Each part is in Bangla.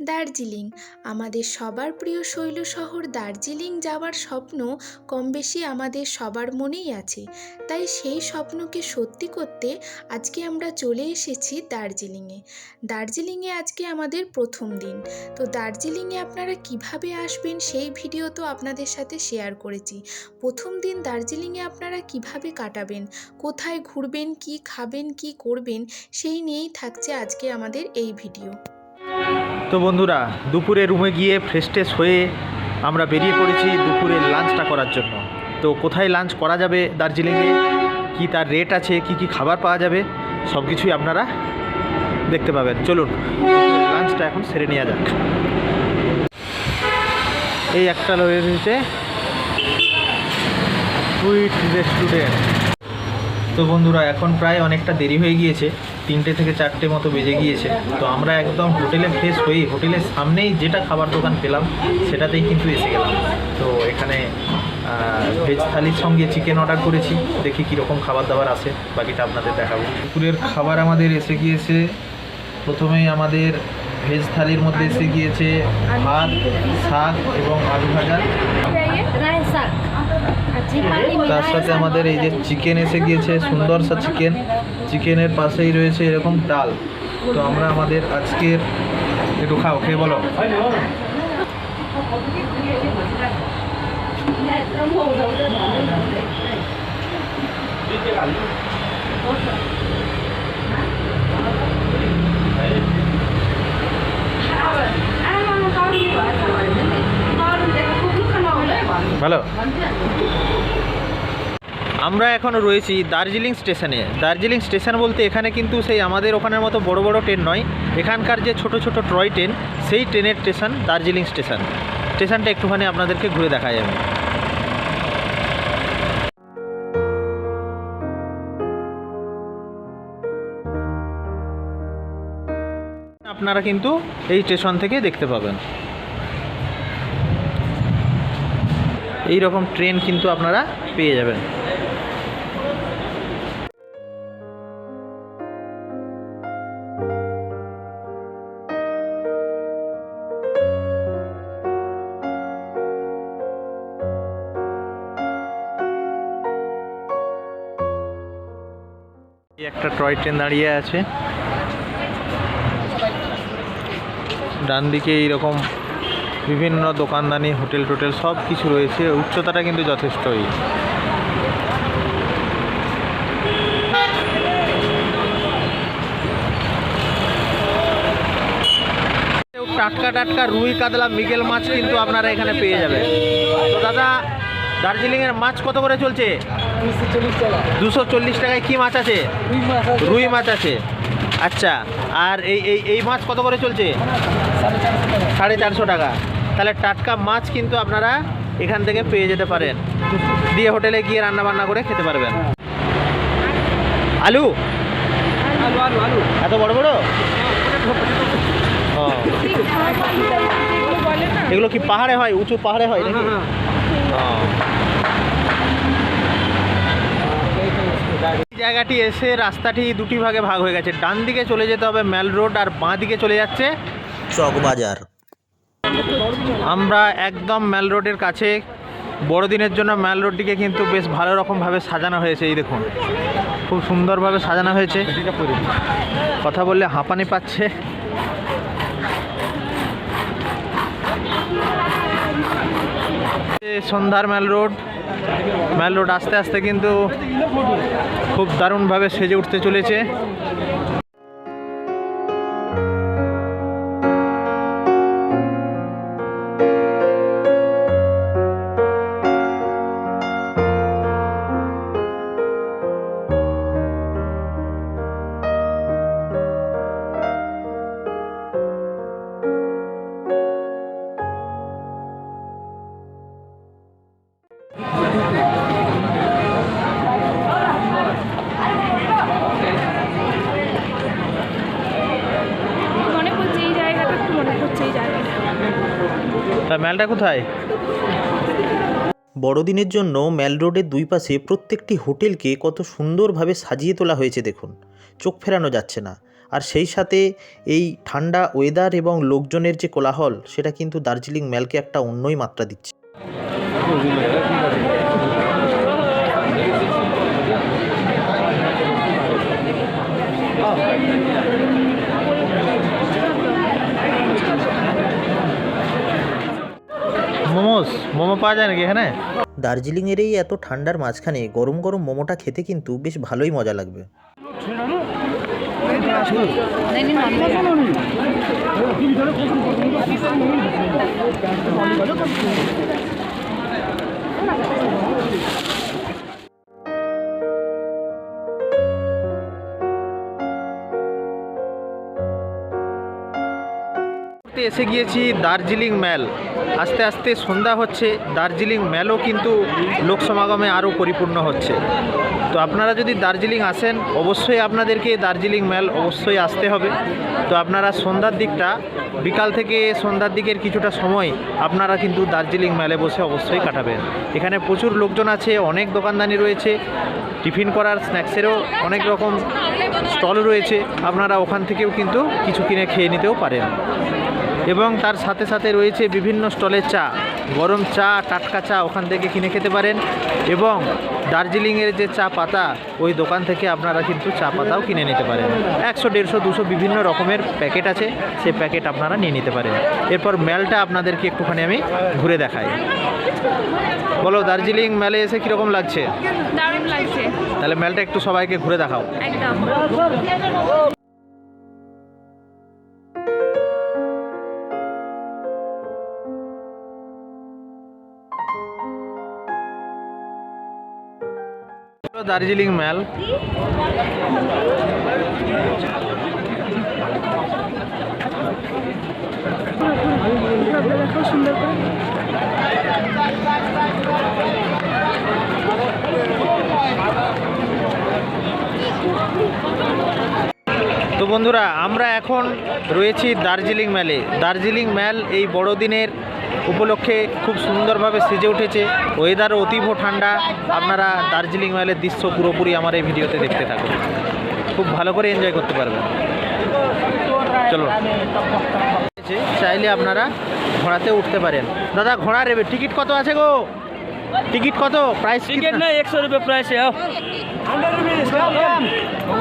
দার্জিলিং। আমাদের সবার প্রিয় শৈল শহর দার্জিলিং যাওয়ার স্বপ্ন কম বেশি আমাদের সবার মনেই আছে। তাই সেই স্বপ্নকে সত্যি করতে আজকে আমরা চলে এসেছি দার্জিলিংয়ে। দার্জিলিংয়ে আজকে আমাদের প্রথম দিন। তো দার্জিলিংয়ে আপনারা কীভাবে আসবেন সেই ভিডিও তো আপনাদের সাথে শেয়ার করেছি। প্রথম দিন দার্জিলিংয়ে আপনারা কীভাবে কাটাবেন, কোথায় ঘুরবেন, কি খাবেন, কি করবেন, সেই নিয়েই থাকছে আজকে আমাদের এই ভিডিও। তো বন্ধুরা, দুপুরে রুমে গিয়ে ফ্রেশ ট্রেশ হয়ে আমরা বেরিয়ে পড়েছি দুপুরের লাঞ্চটা করার জন্য। তো কোথায় লাঞ্চ করা যাবে দার্জিলিংয়ে? কি তার রেট আছে? কি কি খাবার পাওয়া যাবে? সব কিছুই আপনারা দেখতে পাবেন। চলুন লাঞ্চটা এখন সেরে নেওয়া যাক। এই একটা রয়েছে সুইট রেস্টুরেন্ট তো বন্ধুরা, এখন প্রায় অনেকটা দেরি হয়ে গিয়েছে। তিনটে থেকে চারটে মতো বেজে গিয়েছে। তো আমরা একদম হোটেলে ফ্রেশ হয়েই, হোটেলের সামনেই যেটা খাবার দোকান পেলাম, সেটাতেই কিন্তু এসে গেলাম। তো এখানে ভেজ থালির সঙ্গে চিকেন অর্ডার করেছি। দেখি কীরকম খাবার দাবার আসে বাকিটা আপনাদের দেখাবো। দুপুরের খাবার আমাদের এসে গিয়েছে। প্রথমেই আমাদের ভেজ থালির মধ্যে এসে গিয়েছে ভাত, শাক এবং আলু ভাজা। তার সাথে আমাদের এই যে চিকেন এসে গিয়েছে, সুন্দর সা চিকেন চিকেনের পাশেই রয়েছে এরকম ডাল। তো আমরা আমাদের আজকের একটু খাও, খেয়ে বলো। ভালো। আমরা এখন রয়েছি দার্জিলিং স্টেশনে। দার্জিলিং স্টেশন বলতে এখানে কিন্তু সেই আমাদের ওখানের মতো বড় বড় ট্রেন নয়। এখানকার যে ছোট ছোট ট্রয় ট্রেন, সেই ট্রেনের স্টেশন দার্জিলিং স্টেশন। স্টেশনটা একটুখানি আপনাদেরকে ঘুরে দেখা যাবে আপনারা কিন্তু এই স্টেশন থেকে দেখতে পাবেন। এই রকম ট্রেন কিন্তু আপনারা পেয়ে যাবেন। একটা টয় ট্রেন দাঁড়িয়ে আছে। ডান দিকে এইরকম বিভিন্ন দোকানদানি, হোটেল টোটেল সব কিছু রয়েছে। উচ্চতাটা কিন্তু যথেষ্টই। টাটকা টাটকা রুই, কাতলা, মিগেল মাছ কিন্তু আপনারা এখানে পেয়ে যাবেন। তো দাদা দার্জিলিংয়ের মাছ কত করে চলছে? দুশো চল্লিশ টাকায় কি মাছ আছে? রুই মাছ আছে। আচ্ছা আর এই এই এই মাছ কত করে চলছে? সাড়ে চারশো টাকা। তাহলে টাটকা মাছ কিন্তু আপনারা এখান থেকে পেয়ে যেতে পারেন। দিয়ে হোটেলে গিয়ে রান্না বান্না করে খেতে পারবেন। আলু? এত বড় বড়? এগুলো কি পাহাড়ে হয়, উঁচু পাহাড়ে হয় নাকি? জায়গাটি এসে রাস্তাটি দুটি ভাগে ভাগ হয়ে গেছে। ডান দিকে চলে যেতে হবে মেল রোড আর বাঁ দিকে চলে যাচ্ছে চকবাজার। আমরা একদম মেল রোডের কাছে। বড়দিনের জন্য মেল রোডটিকে কিন্তু বেশ ভালো রকমভাবে সাজানো হয়েছে এই দেখুন। খুব সুন্দরভাবে সাজানো হয়েছে। কথা বললে হাঁপানি পাচ্ছে। সন্ধ্যার মেল রোড। মেল রোড আস্তে আস্তে কিন্তু খুব দারুণভাবে সেজে উঠতে চলেছে। তা মেলটা কোথায়? বড়দিনের জন্য ম্যাল রোডের দুই পাশে প্রত্যেকটি হোটেলকে কত সুন্দরভাবে সাজিয়ে তোলা হয়েছে দেখুন। চোখ ফেরানো যাচ্ছে না। আর সেই সাথে এই ঠান্ডা ওয়েদার এবং লোকজনের যে কোলাহল, সেটা কিন্তু দার্জিলিং ম্যালকে একটা অন্যই মাত্রা দিচ্ছে। মোমো পাওয়া যায় নাকি এখানে? দার্জিলিংয়ের এই এত ঠান্ডার মাঝখানে গরম গরম মোমোটা খেতে কিন্তু বেশ ভালোই মজা লাগবে। মুহূর্তে এসে গিয়েছি দার্জিলিং ম্যাল আস্তে আস্তে সন্ধ্যা হচ্ছে, দার্জিলিং ম্যালও কিন্তু লোক সমাগমে আরও পরিপূর্ণ হচ্ছে। তো আপনারা যদি দার্জিলিং আসেন, অবশ্যই আপনাদেরকে দার্জিলিং ম্যাল অবশ্যই আসতে হবে। তো আপনারা সন্ধ্যার দিকটা, বিকাল থেকে সন্ধ্যার দিকের কিছুটা সময় আপনারা কিন্তু দার্জিলিং ম্যালে বসে অবশ্যই কাটাবেন। এখানে প্রচুর লোকজন আছে, অনেক দোকানদানি রয়েছে, টিফিন করার স্ন্যাক্সেরও অনেক রকম স্টল রয়েছে। আপনারা ওখান থেকেও কিন্তু কিছু কিনে খেয়ে নিতেও পারেন। এবং তার সাথে সাথে রয়েছে বিভিন্ন স্টলের চা। গরম চা টাটকা চা ওখান থেকে কিনে খেতে পারেন এবং দার্জিলিংয়ের যে চা পাতা ওই দোকান থেকে আপনারা কিন্তু চা পাতাও কিনে নিতে পারেন। একশো দেড়শো দুশো বিভিন্ন রকমের প্যাকেট আছে সেই প্যাকেট আপনারা নিয়ে নিতে পারেন। এরপর মেলটা আপনাদেরকে একটুখানি আমি ঘুরে দেখাই। বলো দার্জিলিং মেলে এসে কীরকম লাগছে? লাগছে। তাহলে মেলটা একটু সবাইকে ঘুরে দেখাও। দার্জিলিং করে তো বন্ধুরা আমরা এখন রয়েছি দার্জিলিং ম্যালে দার্জিলিং ম্যাল এই বড়দিনের উপলক্ষে খুব সুন্দরভাবে সেজে উঠেছে। ওয়েদারও অতীব ঠান্ডা। আপনারা দার্জিলিং মেলের দৃশ্য পুরোপুরি আমার এই ভিডিওতে দেখতে থাকুন। খুব ভালো করে এনজয় করতে পারবেন। চলো। চাইলে আপনারা ঘোড়াতে উঠতে পারেন। দাদা ঘোড়া রেবে টিকিট কত আছে গো? টিকিট কত? প্রাইস টিকিট না একশো রুপিয়া প্রাইস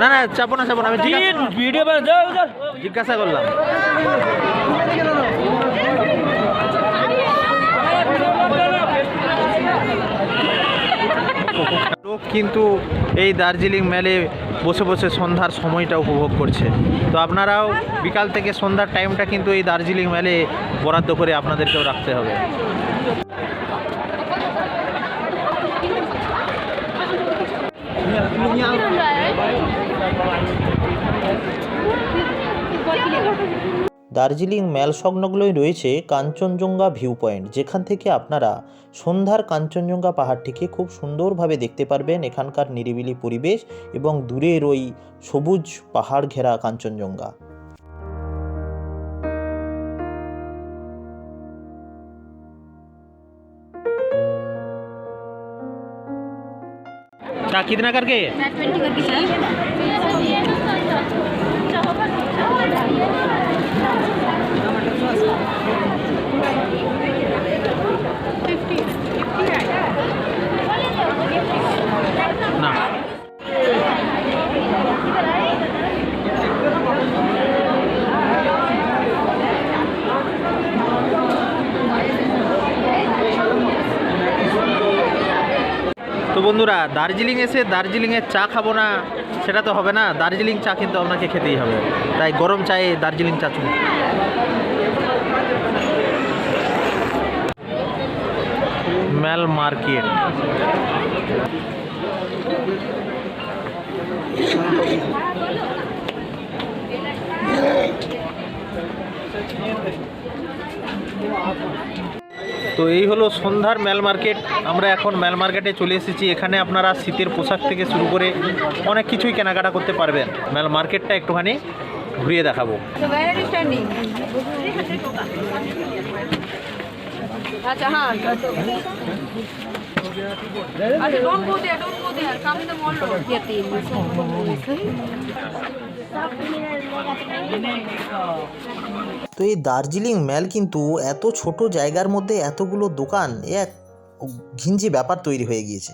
না না চাপো না চাপো না আমি জিজ্ঞাসা করলাম। লোক কিন্তু এই দার্জিলিং মেলে বসে বসে সন্ধ্যার সময়টা উপভোগ করছে। তো আপনারাও বিকাল থেকে সন্ধ্যার টাইমটা কিন্তু এই দার্জিলিং মেলে বরাদ্দ করে আপনাদেরকেও রাখতে হবে। দার্জিলিং ম্যাল সংলগ্নই রয়েছে কাঞ্চনজঙ্ঘা ভিউ পয়েন্ট যেখান থেকে আপনারা সন্ধ্যার কাঞ্চনজঙ্ঘা পাহাড়টিকে খুব সুন্দরভাবে দেখতে পারবেন এখানকার নিরিবিলি পরিবেশ এবং দূরের ওই সবুজ পাহাড় ঘেরা কাঞ্চনজঙ্ঘা क्या कितना करके मैं ट्वेंटी करके বন্ধুরা, দার্জিলিং এসে দার্জিলিংয়ের চা খাব না, সেটা তো হবে না। দার্জিলিং চা কিন্তু আপনাকে খেতেই হবে। তাই গরম চায়ে দার্জিলিং চা চুন। Mall market. তো এই হলো সন্ধ্যার ম্যাল মার্কেট। আমরা এখন ম্যাল মার্কেটে চলে এসেছি। এখানে আপনারা শীতের পোশাক থেকে শুরু করে অনেক কিছুই কেনাকাটা করতে পারবেন। ম্যাল মার্কেটটা একটুখানি ঘুরিয়ে দেখাবো। So তো এই দার্জিলিং ম্যাল কিন্তু এত ছোট জায়গার মধ্যে এতগুলো দোকান এক ঘিঞ্জি ব্যাপার তৈরি হয়ে গিয়েছে।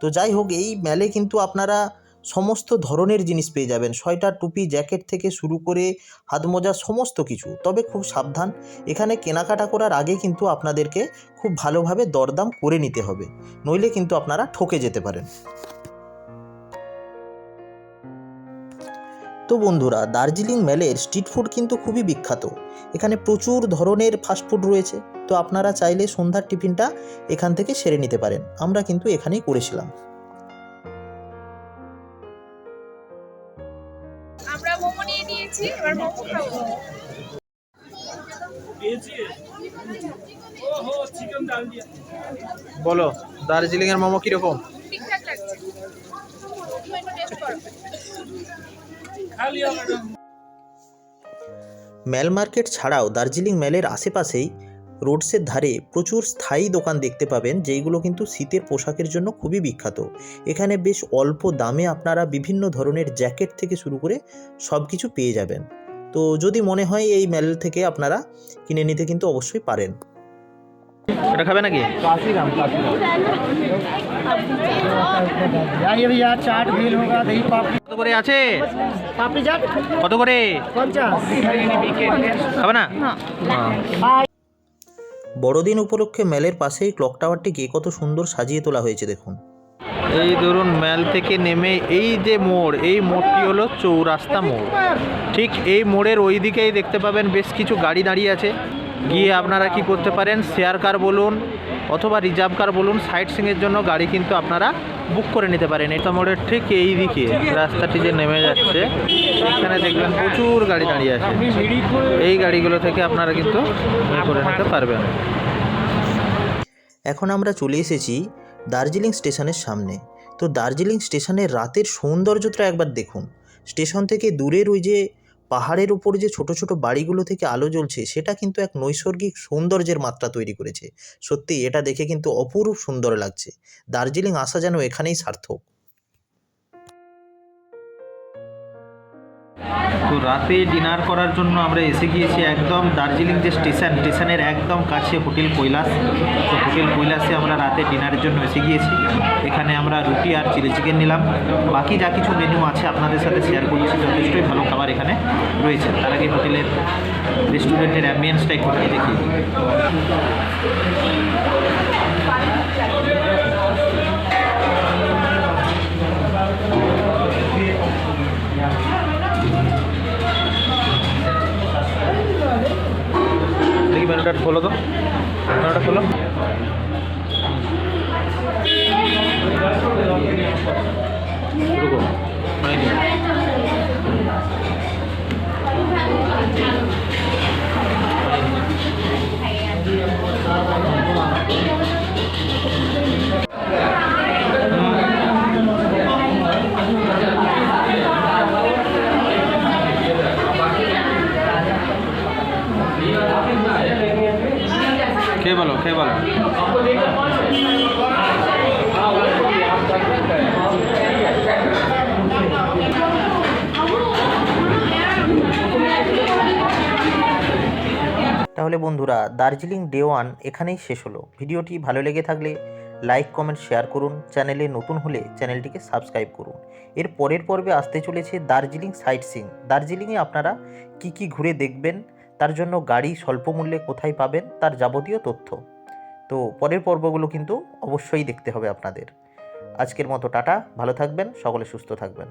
তো যাই হোক, এই ম্যালে কিন্তু আপনারা সমস্ত ধরনের জিনিস পেয়ে যাবেন। সোয়েটার, টুপি, জ্যাকেট থেকে শুরু করে হাত মোজা সমস্ত কিছু। তবে খুব সাবধান, এখানে কেনাকাটা করার আগে কিন্তু আপনাদেরকে খুব ভালোভাবে দরদাম করে নিতে হবে। নইলে কিন্তু আপনারা ঠকে যেতে পারেন। তো বন্ধুরা দার্জিলিং ম্যালের স্ট্রিট ফুড কিন্তু খুবই বিখ্যাত। এখানে প্রচুর ধরনের ফাস্টফুড রয়েছে। তো আপনারা চাইলে সন্ধ্যার টিফিনটা এখান থেকে সেরে নিতে পারেন। আমরা কিন্তু এখানেই করেছিলাম। আমরা মোমো নিয়ে নিয়েছি এবার মোমো খাব। বলো দার্জিলিং এর মোমো কীরকম? ঠিকঠাক লাগছে তুমি একটু টেস্ট করো ম্যাল মার্কেট ছাড়াও দার্জিলিং ম্যালের আশেপাশেই রোডসের ধারে প্রচুর স্থায়ী দোকান দেখতে পাবেন, যেইগুলো কিন্তু শীতের পোশাকের জন্য খুবই বিখ্যাত। এখানে বেশ অল্প দামে আপনারা বিভিন্ন ধরনের জ্যাকেট থেকে শুরু করে সব কিছু পেয়ে যাবেন। তো যদি মনে হয় এই ম্যাল থেকে আপনারা কিনে নিতে কিন্তু অবশ্যই পারেন। এটা খাবে নাকি? কত করে খাবে না? বড়দিন উপলক্ষে মেলের পাশেই ক্লক টাওয়ারটিকে কত সুন্দর সাজিয়ে তোলা হয়েছে দেখুন। এই ধরুন মেল থেকে নেমে এই যে মোড় এই মোড়টি হলো চৌরাস্তা মোড়। ঠিক এই মোড়ের ওই দিকেই দেখতে পাবেন বেশ কিছু গাড়ি দাঁড়িয়ে আছে। গিয়ে আপনারা কি করতে পারেন? শেয়ার কার বলুন অথবা রিজার্ভ কার বলুন সাইট সিংয়ের জন্য গাড়ি কিন্তু আপনারা বুক করে নিতে পারেন। এটা মোড়ের ঠিক এই দিকে রাস্তাটি যে নেমে যাচ্ছে, এখানে দেখবেন প্রচুর গাড়ি দাঁড়িয়ে আছে। এই গাড়িগুলো থেকে আপনারা কিন্তু করে নিতে পারবেন। এখন আমরা চলে এসেছি দার্জিলিং স্টেশনের সামনে। তো দার্জিলিং স্টেশনের রাতের সৌন্দর্যটা একবার দেখুন। স্টেশন থেকে দূরের ওই যে পাহাড়ের উপর যে ছোট ছোট বাড়িগুলো থেকে আলো জ্বলছে, সেটা কিন্তু এক নৈসর্গিক সৌন্দর্যের মাত্রা তৈরি করেছে। সত্যি এটা দেখে কিন্তু অপরূপ সুন্দর লাগছে। দার্জিলিং আসা যেন এখানেই সার্থক। তো রাতে ডিনার করার জন্য আমরা এসে গিয়েছি একদম দার্জিলিং যে স্টেশন, স্টেশনের একদম কাছে হোটেল কৈলাস। তো হোটেল কৈলাসে আমরা রাতে ডিনারের জন্য এসে গিয়েছি। এখানে আমরা রুটি আর চিলি চিকেন নিলাম। বাকি যা কিছু মেনু আছে আপনাদের সাথে শেয়ার করছি, যথেষ্টই ভালো খাবার এখানে রয়েছে। তার আগে হোটেলের রেস্টুরেন্টের অ্যাম্বিয়েন্সটা একটু দেখি। खोलो तो। खोलो। रुको नहीं তাহলে বন্ধুরা দার্জিলিং ডে ওয়ান এখানেই শেষ হলো। ভিডিওটি ভালো লেগে থাকলে লাইক, কমেন্ট, শেয়ার করুন। চ্যানেলে নতুন হলে চ্যানেলটিকে সাবস্ক্রাইব করুন। এর পরের পর্বে আসতে চলেছে দার্জিলিং সাইট সিং দার্জিলিংয়ে আপনারা কি কি ঘুরে দেখবেন? তার জন্য গাড়ি স্বল্প মূল্যে কোথায় পাবেন? তার যাবতীয় তথ্য। তো পরের পর্বগুলো কিন্তু অবশ্যই দেখতে হবে আপনাদের। আজকের মতো টাটা, ভালো থাকবেন, সকলে সুস্থ থাকবেন।